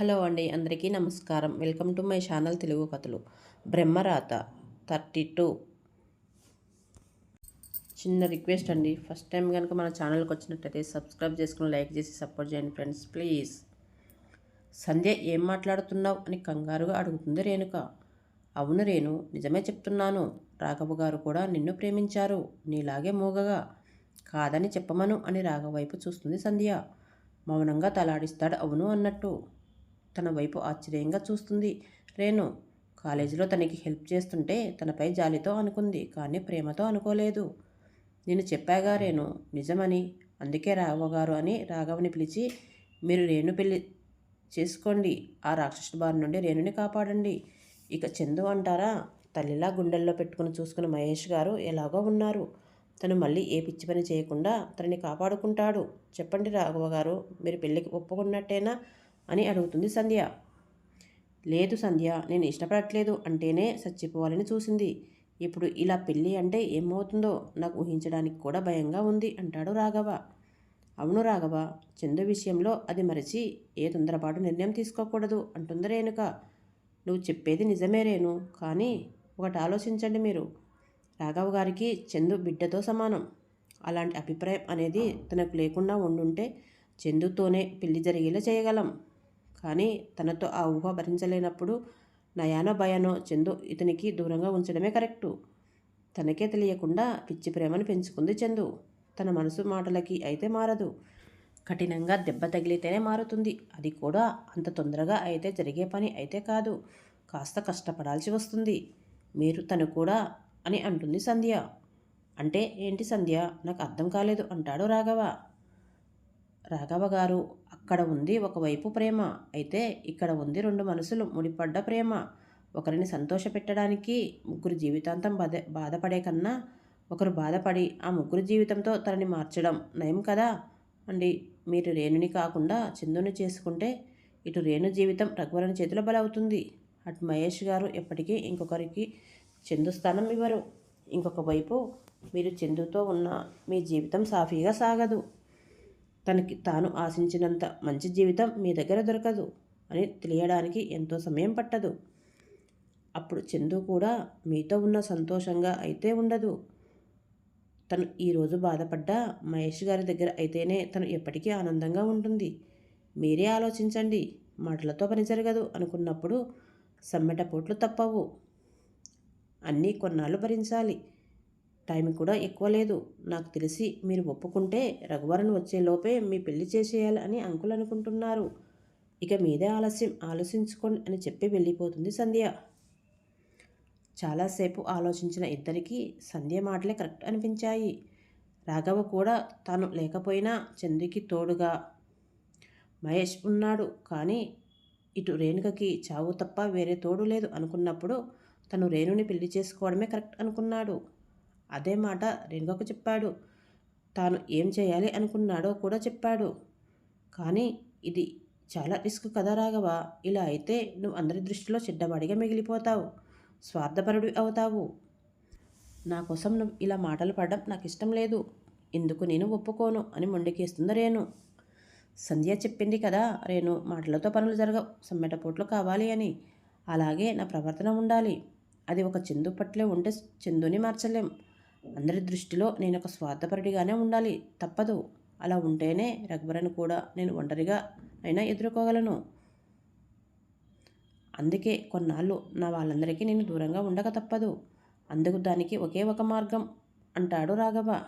Hello అండి అందరికీ నమస్కారం. Welcome to my channel Telugu కథలు. Brahmarata thirty two. చిన్న రిక్వెస్ట్ అండి ఫస్ట్ టైం కనుక మన ఛానల్కి వచ్చినట్టయితే సబ్స్క్రైబ్ చేసుకుని లైక్ చేసి సపోర్ట్ చేయండి ఫ్రెండ్స్ ప్లీజ్. సంధ్య ఏం మాట్లాడుతున్నావు? అని కంగారుగా అడుగుతుంది రేణుక. అవును రేణు నిజమే చెప్తున్నాను. రాఘవ గారు కూడా నిన్ను ప్రేమించారు. నీలాగే మూగగా. కాదని చెప్పమను అని రాఘవ వైపు చూస్తుంది సంధ్య. మౌనంగా తలాడిస్తాడు అవును అన్నట్టు. తన వైపు ఆశ్చర్యంగా చూస్తుంది. రేణు కాలేజీలో తనకి హెల్ప్ చేస్తుంటే తనపై జాలితో అనుకుంది కానీ ప్రేమతో అనుకోలేదు. నేను చెప్పాగా రేణు నిజమని. అందుకే రాఘవగారు అని రాఘవని పిలిచి మీరు రేణు పెళ్ళి చేసుకోండి ఆ రాక్షసుడి బారి నుండి రేణుని కాపాడండి. ఇక చందు అంటారా తల్లిలా గుండెల్లో పెట్టుకుని చూసుకున్న మహేష్ గారు ఎలాగో ఉన్నారు. తను మళ్ళీ ఏ పిచ్చి పని చేయకుండా తనని కాపాడుకుంటాడు. చెప్పండి రాఘవ గారు మీరు పెళ్ళికి ఒప్పుకున్నట్టేనా? అని అడుగుతుంది సంధ్య. లేదు సంధ్య నేను ఇష్టపడట్లేదు అంటేనే చచ్చిపోవాలని చూసింది. ఇప్పుడు ఇలా పెళ్ళి అంటే ఏమవుతుందో నాకు ఊహించడానికి కూడా భయంగా ఉంది అంటాడు రాఘవ. అవును రాఘవ చందు విషయంలో అది మరచి ఏ తొందరపాటు నిర్ణయం తీసుకోకూడదు అంటుంది రేణుక. నువ్వు చెప్పేది నిజమే రేణు కానీ ఒకటి ఆలోచించండి మీరు. రాఘవ గారికి చందు బిడ్డతో సమానం. అలాంటి అభిప్రాయం అనేది తనకు లేకుండా ఉండుంటే చందుతోనే పెళ్ళి జరిగేలా చేయగలం. కానీ తనతో ఆ ఊహ భరించలేనప్పుడు నయానో భయానో చందు ఇతనికి దూరంగా ఉంచడమే కరెక్టు. తనకే తెలియకుండా పిచ్చి ప్రేమను పెంచుకుంది చందు. తన మనసు మాటలకి అయితే మారదు. కఠినంగా దెబ్బ తగిలితేనే మారుతుంది. అది కూడా అంత తొందరగా అయితే జరిగే పని అయితే కాదు. కాస్త కష్టపడాల్సి వస్తుంది. మీరు తను కూడా అని అంటుంది సంధ్య. అంటే ఏంటి సంధ్య? నాకు అర్థం కాలేదు అంటాడు రాఘవ. రాఘవ గారు అక్కడ ఉంది ఒకవైపు ప్రేమ అయితే ఇక్కడ ఉంది రెండు మనసులు ముడిపడ్డ ప్రేమ. ఒకరిని సంతోషపెట్టడానికి ముగ్గురు జీవితాంతం బాధ బాధపడే కన్నా ఒకరు బాధపడి ఆ ముగ్గురు జీవితంతో తనని మార్చడం నయం కదా? అండి మీరు రేణుని కాకుండా చందుని చేసుకుంటే ఇటు రేణు జీవితం రఘువరని చేతిలో బలవుతుంది. అటు మహేష్ గారు ఎప్పటికీ ఇంకొకరికి చందు స్థానం ఇవ్వరు. ఇంకొక వైపు మీరు చందుతో ఉన్న మీ జీవితం సాఫీగా సాగదు. తనకి తాను ఆశించినంత మంచి జీవితం మీ దగ్గర దొరకదు అని తెలియడానికి ఎంతో సమయం పట్టదు. అప్పుడు చందు కూడా మీతో ఉన్న సంతోషంగా అయితే ఉండదు. తను ఈరోజు బాధపడ్డా మహేష్ గారి దగ్గర అయితేనే తను ఎప్పటికీ ఆనందంగా ఉంటుంది. మీరే ఆలోచించండి మాటలతో పని జరగదు అనుకున్నప్పుడు సమ్మెట పోట్లు తప్పవు. అన్నీ కొన్నాళ్ళు భరించాలి. టైం కూడా ఎక్కువ లేదు. నాకు తెలిసి మీరు ఒప్పుకుంటే రఘువరన్ వచ్చేలోపే మీ పెళ్ళి చేసేయాలి అని అంకుల్ అనుకుంటున్నారు. ఇక మీదే ఆలస్యం. ఆలోచించుకోండి అని చెప్పి వెళ్ళిపోతుంది సంధ్య. చాలాసేపు ఆలోచించిన ఇద్దరికీ సంధ్య మాటలే కరెక్ట్ అనిపించాయి. రాఘవ కూడా తాను లేకపోయినా చంద్రికి తోడుగా మహేష్ ఉన్నాడు. కానీ ఇటు రేణుకకి చావు తప్ప వేరే తోడు లేదు అనుకున్నప్పుడు తను రేణుని పెళ్ళి చేసుకోవడమే కరెక్ట్ అనుకున్నాడు. అదే మాట రేణుకకు చెప్పాడు. తాను ఏం చేయాలి అనుకున్నాడో కూడా చెప్పాడు. కానీ ఇది చాలా రిస్క్ కదా రాఘవ. ఇలా అయితే నువ్వు అందరి దృష్టిలో చెడ్డవాడిగా మిగిలిపోతావు. స్వార్థపరుడు అవుతావు. నా కోసం నువ్వు ఇలా మాటలు పడడం నాకు ఇష్టం లేదు. ఎందుకు నేను ఒప్పుకోను అని మొండికేస్తుంది రేణు. సంధ్య చెప్పింది కదా రేణు మాటలతో పనులు జరగవు. సమ్మెటపోట్లు కావాలి అని. అలాగే నా ప్రవర్తన ఉండాలి. అది ఒక చందు పట్లే ఉంటే చందుని మార్చలేం. అందరి దృష్టిలో నేను ఒక స్వార్థపరుడిగానే ఉండాలి. తప్పదు. అలా ఉంటేనే రఘువరను కూడా నేను ఒంటరిగా అయినా ఎదుర్కోగలను. అందుకే కొన్నాళ్ళు నా వాళ్ళందరికీ నేను దూరంగా ఉండక తప్పదు. అందుకు దానికి ఒకే ఒక మార్గం. అంటాడు రాఘవ.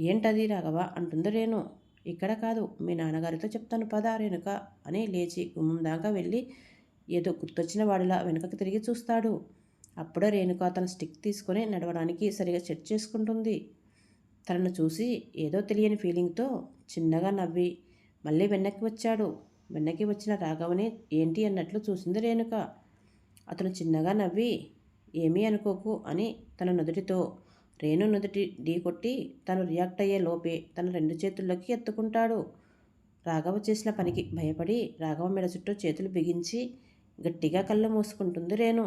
ఏంటది రాఘవ? అంటుంది రేణు. ఇక్కడ కాదు. మీ నాన్నగారితో చెప్తాను పదా రేణుక అని లేచి గుమ్మం దాకా వెళ్ళి ఏదో గుర్తొచ్చిన వాడిలా వెనుకకి తిరిగి చూస్తాడు. అప్పుడే రేణుకా తన స్టిక్ తీసుకొని నడవడానికి సరిగా సెట్ చేసుకుంటుంది. తనను చూసి ఏదో తెలియని ఫీలింగ్తో చిన్నగా నవ్వి మళ్ళీ వెనక్కి వచ్చాడు. వెనక్కి వచ్చిన రాఘవని ఏంటి అన్నట్లు చూసింది రేణుక. అతను చిన్నగా నవ్వి ఏమీ అనుకోకు అని తన నుదుటితో రేణు నుదుటి ఢీ కొట్టి తను రియాక్ట్ అయ్యే లోపే తన రెండు చేతుల్లోకి ఎత్తుకుంటాడు. రాఘవ చేసిన పనికి భయపడి రాఘవ మెడ చుట్టూ చేతులు బిగించి గట్టిగా కళ్ళు మూసుకుంటుంది రేణు.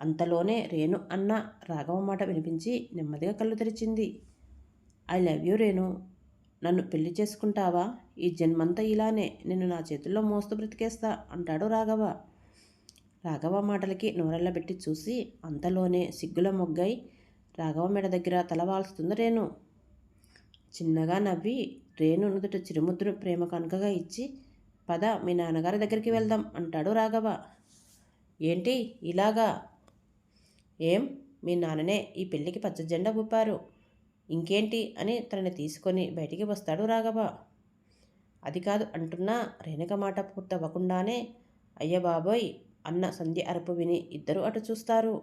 అంతలోనే రేణు అన్న రాఘవ మాట వినిపించి నెమ్మదిగా కళ్ళు తెరిచింది. I love you Renu. నన్ను పెళ్ళి చేసుకుంటావా? ఈ జన్మంతా ఇలానే. నిన్ను నా చేతుల్లో మోస్తూ బ్రతికేస్తా అంటాడు రాఘవ. రాఘవ మాటలకి నోరెళ్ళబెట్టి చూసి అంతలోనే సిగ్గుల మొగ్గై రాఘవ మెడ దగ్గర తలవాల్స్తుంది రేణు. చిన్నగా నవ్వి రేణు నుదుట చిరుముద్దును ప్రేమ కనుకగా ఇచ్చి పద మీ నాన్నగారి దగ్గరికి వెళ్దాం అంటాడు రాఘవ. ఏంటి? ఇలాగా? ఏం? మీ నాన్ననే ఈ పెళ్ళికి పచ్చ జెండా ఊపారు. ఇంకేంటి? అని తనని తీసుకొని బయటికి వస్తాడు రాఘవ. అది కాదు అంటున్నా రేణుక మాట పూర్తవ్వకుండానే అయ్య బాబోయ్ అన్న సంధ్య అరపు విని ఇద్దరు అటు చూస్తారు.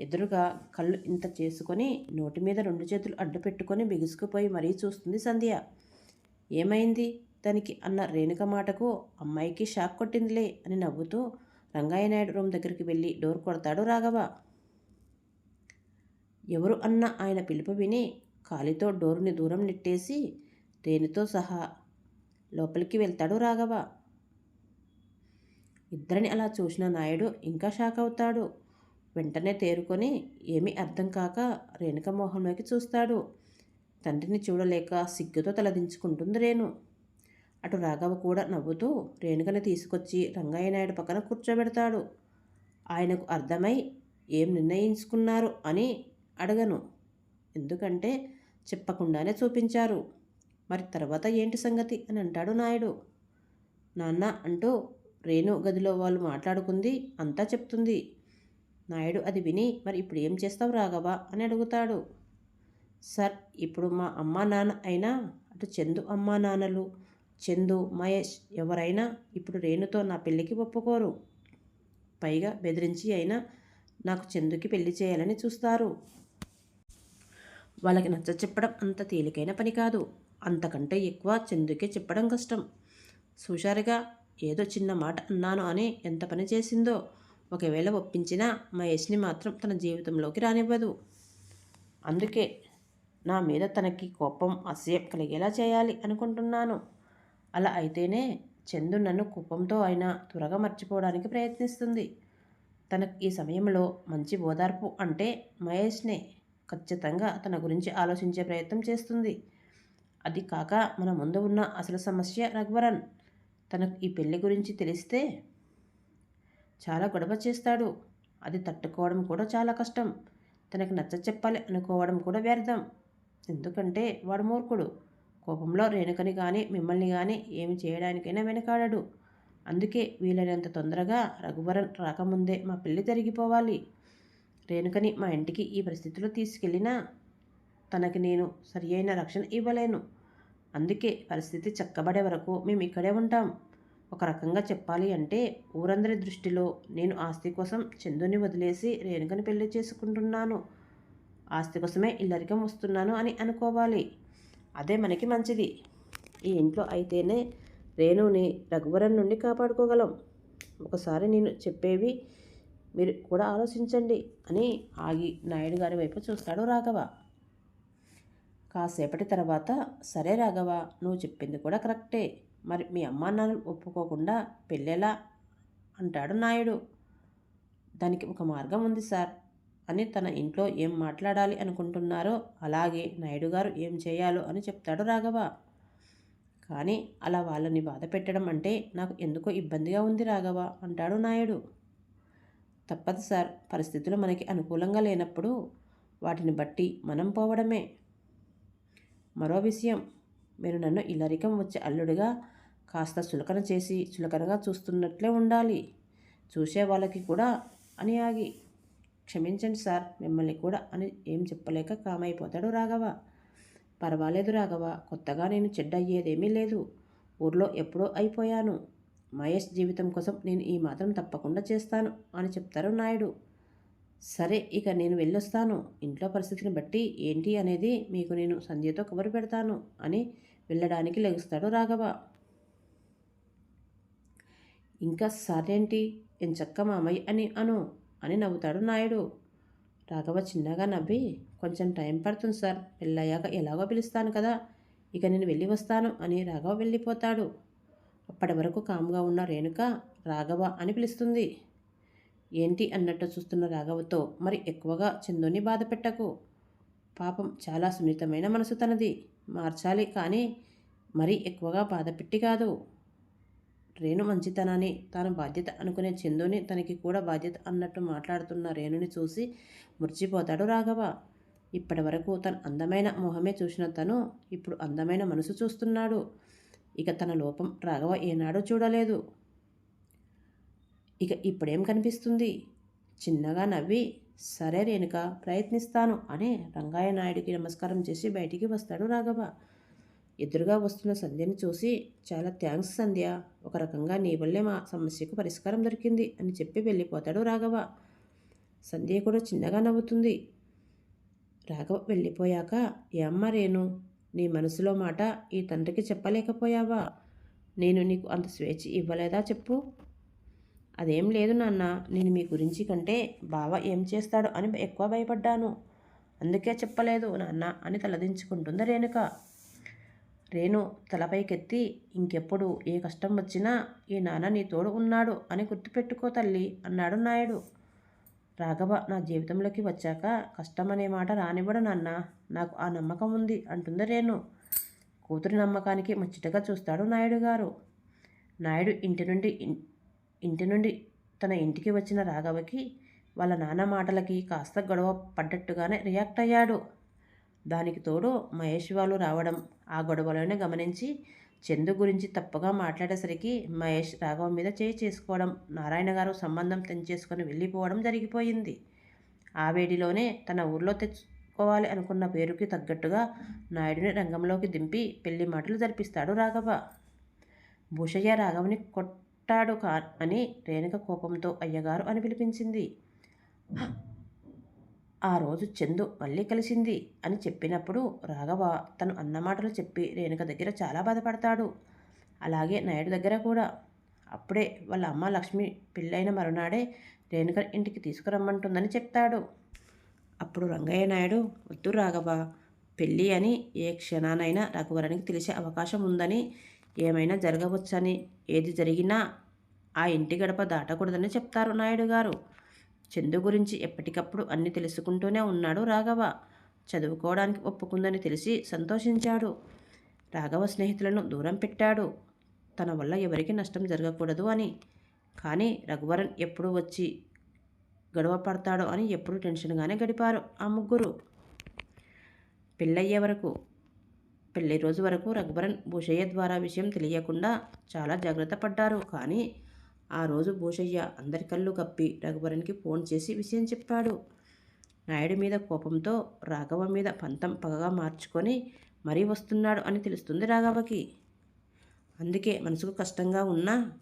ఎదురుగా కళ్ళు ఇంత చేసుకొని నోటి మీద రెండు చేతులు అడ్డు పెట్టుకొని బిగుసుకుపోయి మరీ చూస్తుంది సంధ్య. ఏమైంది? దానికి అన్న రేణుక మాటకు అమ్మాయికి షాక్ కొట్టిందిలే అని నవ్వుతూ రంగయ్య నాయుడు రూమ్ దగ్గరికి వెళ్ళి డోర్ కొడతాడు రాఘవ. ఎవరు అన్న ఆయన పిలుపు విని కాలితో డోరుని దూరం నెట్టేసి దేనితో సహా లోపలికి వెళ్తాడు రాఘవ. ఇద్దరిని అలా చూసిన నాయుడు ఇంకా షాక్ అవుతాడు. వెంటనే తేరుకొని ఏమీ అర్థం కాక రేణుక మోహంలోకి చూస్తాడు. తండ్రిని చూడలేక సిగ్గుతో తలదించుకుంటుంది రేణు. అటు రాఘవ కూడా నవ్వుతూ రేణుకని తీసుకొచ్చి రంగయ్య నాయుడు పక్కన కూర్చోబెడతాడు. ఆయనకు అర్థమై ఏం నిర్ణయించుకున్నారు అని అడగను. ఎందుకంటే చెప్పకుండానే చూపించారు. మరి తర్వాత ఏంటి సంగతి అని అంటాడు నాయుడు. నాన్న అంటూ రేణు గదిలో వాళ్ళు మాట్లాడుకుంది అంతా చెప్తుంది. నాయుడు అది విని మరి ఇప్పుడు ఏం చేస్తావు రాఘవా? అని అడుగుతాడు. సార్ ఇప్పుడు మా అమ్మా నాన్న అయినా అటు చందు అమ్మా నాన్నలు చందు మహేష్ ఎవరైనా ఇప్పుడు రేణుతో నా పెళ్ళికి ఒప్పుకోరు. పైగా బెదిరించి అయినా నాకు చందుకి పెళ్ళి చేయాలని చూస్తారు. వాళ్ళకి నచ్చ చెప్పడం అంత తేలికైన పని కాదు. అంతకంటే ఎక్కువ చందుకే చెప్పడం కష్టం. సుషారుగా ఏదో చిన్న మాట అన్నాను అని ఎంత పని చేసిందో ఒకవేళ ఒప్పించినా మహేష్ని మాత్రం తన జీవితంలోకి రానివ్వదు. అందుకే నా మీద తనకి కోపం అసహ్యం కలిగేలా చేయాలి అనుకుంటున్నాను. అలా అయితేనే చందు నన్ను కోపంతో అయినా త్వరగా మర్చిపోవడానికి ప్రయత్నిస్తుంది. తనకు ఈ సమయంలో మంచి ఓదార్పు అంటే మహేష్నే. ఖచ్చితంగా తన గురించి ఆలోచించే ప్రయత్నం చేస్తుంది. అది కాక మన ముందు ఉన్న అసలు సమస్య రఘువరన్. తనకు ఈ పెళ్ళి గురించి తెలిస్తే చాలా గొడవ చేస్తాడు. అది తట్టుకోవడం కూడా చాలా కష్టం. తనకు నచ్చ చెప్పాలి అనుకోవడం కూడా వ్యర్థం. ఎందుకంటే వాడు మూర్ఖుడు. కోపంలో రేణుకని కానీ మిమ్మల్ని కానీ ఏమి చేయడానికైనా వెనకాడడు. అందుకే వీలైనంత తొందరగా రఘువరన్ రాకముందే మా పెళ్ళి జరిగిపోవాలి. రేణుకని మా ఇంటికి ఈ పరిస్థితిలో తీసుకెళ్ళినా తనకి నేను సరి అయిన రక్షణ ఇవ్వలేను. అందుకే పరిస్థితి చక్కబడే వరకు మేము ఇక్కడే ఉంటాం. ఒక రకంగా చెప్పాలి అంటే ఊరందరి దృష్టిలో నేను ఆస్తి కోసం చందుని వదిలేసి రేణుకని పెళ్ళి చేసుకుంటున్నాను. ఆస్తి కోసమే ఇల్లరికం వస్తున్నాను అని అనుకోవాలి. అదే మనకి మంచిది. ఈ ఇంట్లో అయితేనే రేణుని రఘువరన్ నుండి కాపాడుకోగలం. ఒకసారి నేను చెప్పేవి మీరు కూడా ఆలోచించండి అని ఆగి నాయుడు గారి వైపు చూస్తాడు రాఘవ. కాసేపటి తర్వాత సరే రాఘవ నువ్వు చెప్పింది కూడా కరెక్టే. మరి మీ అమ్మా నాన్న ఒప్పుకోకుండా పెళ్ళేలా? అంటాడు నాయుడు. దానికి ఒక మార్గం ఉంది సార్. అని తన ఇంట్లో ఏం మాట్లాడాలి అనుకుంటున్నారో అలాగే నాయుడు గారు ఏం చేయాలో అని చెప్తాడు రాఘవ. కానీ అలా వాళ్ళని బాధ పెట్టడం అంటే నాకు ఎందుకో ఇబ్బందిగా ఉంది రాఘవ అంటాడు నాయుడు. తప్పదు సార్. పరిస్థితులు మనకి అనుకూలంగా లేనప్పుడు వాటిని బట్టి మనం పోవడమే. మరో విషయం మీరు నన్ను ఇల్లరికం వచ్చే అల్లుడిగా కాస్త చులకన చేసి చులకనగా చూస్తున్నట్లే ఉండాలి. చూసే వాళ్ళకి కూడా అని ఆగి క్షమించండి సార్ మిమ్మల్ని కూడా అని ఏం చెప్పలేక కామైపోతాడు రాఘవ. పర్వాలేదు రాఘవ కొత్తగా నేను చెడ్డ అయ్యేదేమీ లేదు. ఊర్లో ఎప్పుడో అయిపోయాను. మహేష్ జీవితం కోసం నేను ఈ మాత్రం తప్పకుండా చేస్తాను అని చెప్తారు నాయుడు. సరే ఇక నేను వెళ్ళొస్తాను. ఇంట్లో పరిస్థితిని బట్టి ఏంటి అనేది మీకు నేను సంధ్యతో కబురు పెడతాను అని వెళ్ళడానికి లెగుస్తాడు రాఘవ. ఇంకా సరేంటి? ఎంచక్క మామయ్య అని అను అని నవ్వుతాడు నాయుడు. రాఘవ చిన్నగా నవ్వి కొంచెం టైం పడుతుంది సార్ పెళ్ళయ్యాక ఎలాగో పిలుస్తాను కదా ఇక నేను వెళ్ళి వస్తాను అని రాఘవ వెళ్ళిపోతాడు. అప్పటి వరకు కామ్గా ఉన్న రేణుక రాఘవ అని పిలుస్తుంది. ఏంటి అన్నట్టు చూస్తున్న రాఘవతో మరి ఎక్కువగా చందుని బాధ పెట్టకు. పాపం చాలా సున్నితమైన మనసు తనది. మార్చాలి కానీ మరీ ఎక్కువగా బాధ పెట్టి కాదు. రేణు మంచితనాన్ని తాను బాధ్యత అనుకునే చందుని తనకి కూడా బాధ్యత అన్నట్టు మాట్లాడుతున్న రేణుని చూసి మురిచిపోతాడు రాఘవ. ఇప్పటి వరకు తన అందమైన మొహమే చూసిన తను ఇప్పుడు అందమైన మనసు చూస్తున్నాడు. ఇక తన లోపం రాఘవ ఏనాడో చూడలేదు. ఇక ఇప్పుడేం కనిపిస్తుంది? చిన్నగా నవ్వి సరే రేణుక ప్రయత్నిస్తాను అని రంగాయ నాయుడికి నమస్కారం చేసి బయటికి వస్తాడు రాఘవ. ఎదురుగా వస్తున్న సంధ్యని చూసి చాలా థ్యాంక్స్ సంధ్య ఒక రకంగా నీ వల్లే మా సమస్యకు పరిష్కారం దొరికింది అని చెప్పి వెళ్ళిపోతాడు రాఘవ. సంధ్య కూడా చిన్నగా నవ్వుతుంది. రాఘవ వెళ్ళిపోయాక ఏమ్మ రేణు నీ మనసులో మాట ఈ తండ్రికి చెప్పలేకపోయావా? నేను నీకు అంత స్వేచ్ఛ ఇవ్వలేదా చెప్పు. అదేం లేదు నాన్న నేను మీ గురించి కంటే బావ ఏం చేస్తాడు అని ఎక్కువ భయపడ్డాను. అందుకే చెప్పలేదు నాన్న అని తలదించుకుంటుంది రేణుక. రేణు తలపైకెత్తి ఇంకెప్పుడు ఏ కష్టం వచ్చినా ఈ నాన్న నీ తోడు ఉన్నాడు అని గుర్తుపెట్టుకో తల్లి అన్నాడు నాయుడు. రాఘవ నా జీవితంలోకి వచ్చాక కష్టం అనే మాట రానివ్వడు నాన్న. నాకు ఆ నమ్మకం ఉంది అంటుంది రేణు. కూతురి నమ్మకానికి ముచ్చటగా చూస్తాడు నాయుడు గారు నాయుడు ఇంటి నుండి ఇంటి నుండి తన ఇంటికి వచ్చిన రాఘవకి వాళ్ళ నాన్న మాటలకి కాస్త గొడవ పడ్డట్టుగానే రియాక్ట్ అయ్యాడు. దానికి తోడు మహేష్ వాళ్ళు రావడం ఆ గొడవలోనే గమనించి చందు గురించి తప్పుగా మాట్లాడేసరికి మహేష్ రాఘవ మీద చేయి చేసుకోవడం నారాయణ గారు సంబంధం తెంచేసుకొని వెళ్ళిపోవడం జరిగిపోయింది. ఆ వేడిలోనే తన ఊర్లో పెట్టుకోవాలి అనుకున్న పేరుకి తగ్గట్టుగా నాయుడిని రంగంలోకి దింపి పెళ్ళి మాటలు జరిపిస్తాడు రాఘవ. భూషయ్య రాఘవని కొట్టాడు కా అని రేణుక కోపంతో అయ్యగారు అని పిలిపించింది. ఆ రోజు చందు మళ్ళీ కలిసింది అని చెప్పినప్పుడు రాఘవ తను అన్నమాటలు చెప్పి రేణుక దగ్గర చాలా బాధపడతాడు. అలాగే నాయుడు దగ్గర కూడా. అప్పుడే వాళ్ళ అమ్మ లక్ష్మి పెళ్ళైన మరునాడే రేణుక ఇంటికి తీసుకురమ్మంటుందని చెప్తాడు. అప్పుడు రంగయ్య నాయుడు వద్దు రాఘవ పెళ్ళి అని ఏ క్షణానైనా రఘువరానికి తెలిసే అవకాశం ఉందని ఏమైనా జరగవచ్చని ఏది జరిగినా ఆ ఇంటి గడప దాటకూడదని చెప్తారు నాయుడు గారు. చందు గురించి ఎప్పటికప్పుడు అన్ని తెలుసుకుంటూనే ఉన్నాడు రాఘవ. చదువుకోవడానికి ఒప్పుకుందని తెలిసి సంతోషించాడు. రాఘవ స్నేహితులను దూరం పెట్టాడు. తన వల్ల ఎవరికి నష్టం జరగకూడదు అని. కానీ రఘువరన్ ఎప్పుడు వచ్చి గొడవ పడతాడో అని ఎప్పుడూ టెన్షన్గానే గడిపారు ఆ ముగ్గురు. పెళ్ళయ్యే వరకు పెళ్ళి రోజు వరకు రఘుబరన్ భూషయ్య ద్వారా విషయం తెలియకుండా చాలా జాగ్రత్త పడ్డారు. కానీ ఆ రోజు భూషయ్య అందరి కళ్ళు కప్పి రఘువరన్కి ఫోన్ చేసి విషయం చెప్పాడు. నాయుడు మీద కోపంతో రాఘవ మీద పంతం పగగా మార్చుకొని మరీ వస్తున్నాడు అని తెలుస్తుంది రాఘవకి. అందుకే మనసుకు కష్టంగా ఉన్నా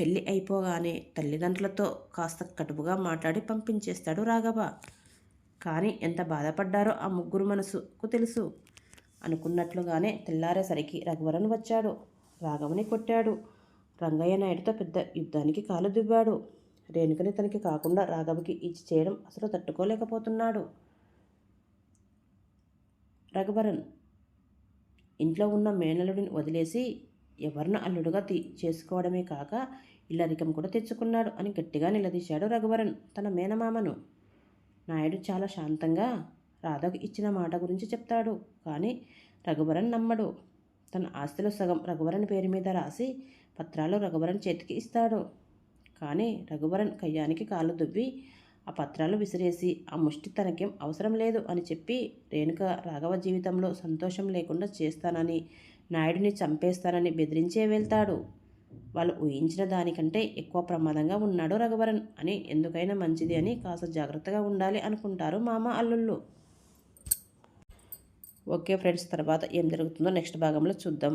పెళ్ళి అయిపోగానే తల్లిదండ్రులతో కాస్త కటుపుగా మాట్లాడి పంపించేస్తాడు రాఘవ. కానీ ఎంత బాధపడ్డారో ఆ ముగ్గురు మనసుకు తెలుసు. అనుకున్నట్లుగానే తెల్లారేసరికి రఘువరన్ వచ్చాడు. రాఘవని కొట్టాడు. రంగయ్య నాయుడుతో పెద్ద యుద్ధానికి కాలు దువ్వాడు. రేణుకని తనకి కాకుండా రాఘవకి ఇచ్చి చేయడం అసలు తట్టుకోలేకపోతున్నాడు. రఘువరన్ ఇంట్లో ఉన్న మేనలుడిని వదిలేసి ఎవరినో అల్లుడుగా తీ చేసుకోవడమే కాక ఇల్లరికం కూడా తెచ్చుకున్నాడు అని గట్టిగా నిలదీశాడు రఘువరన్ తన మేనమామను. నాయుడు చాలా శాంతంగా రాధకు ఇచ్చిన మాట గురించి చెప్తాడు. కానీ రఘువరన్ నమ్మడు. తన ఆస్తిలో సగం రఘువరన్ పేరు మీద రాసి పత్రాలు రఘువరన్ చేతికి ఇస్తాడు. కానీ రఘువరన్ కయ్యానికి కాలు దువ్వి ఆ పత్రాలు విసిరేసి ఆ ముష్టి తనకేం అవసరం లేదు అని చెప్పి రేణుక రాఘవ జీవితంలో సంతోషం లేకుండా చేస్తానని నాయుడిని చంపేస్తానని బెదిరించే వెళ్తాడు. వాళ్ళు ఊహించిన దానికంటే ఎక్కువ ప్రమాదంగా ఉన్నాడు రఘువరన్ అని ఎందుకైనా మంచిది అని కాస్త జాగ్రత్తగా ఉండాలి అనుకుంటారు మామ అల్లుళ్ళు. ఓకే ఫ్రెండ్స్ తర్వాత ఏం జరుగుతుందో నెక్స్ట్ భాగంలో చూద్దాం.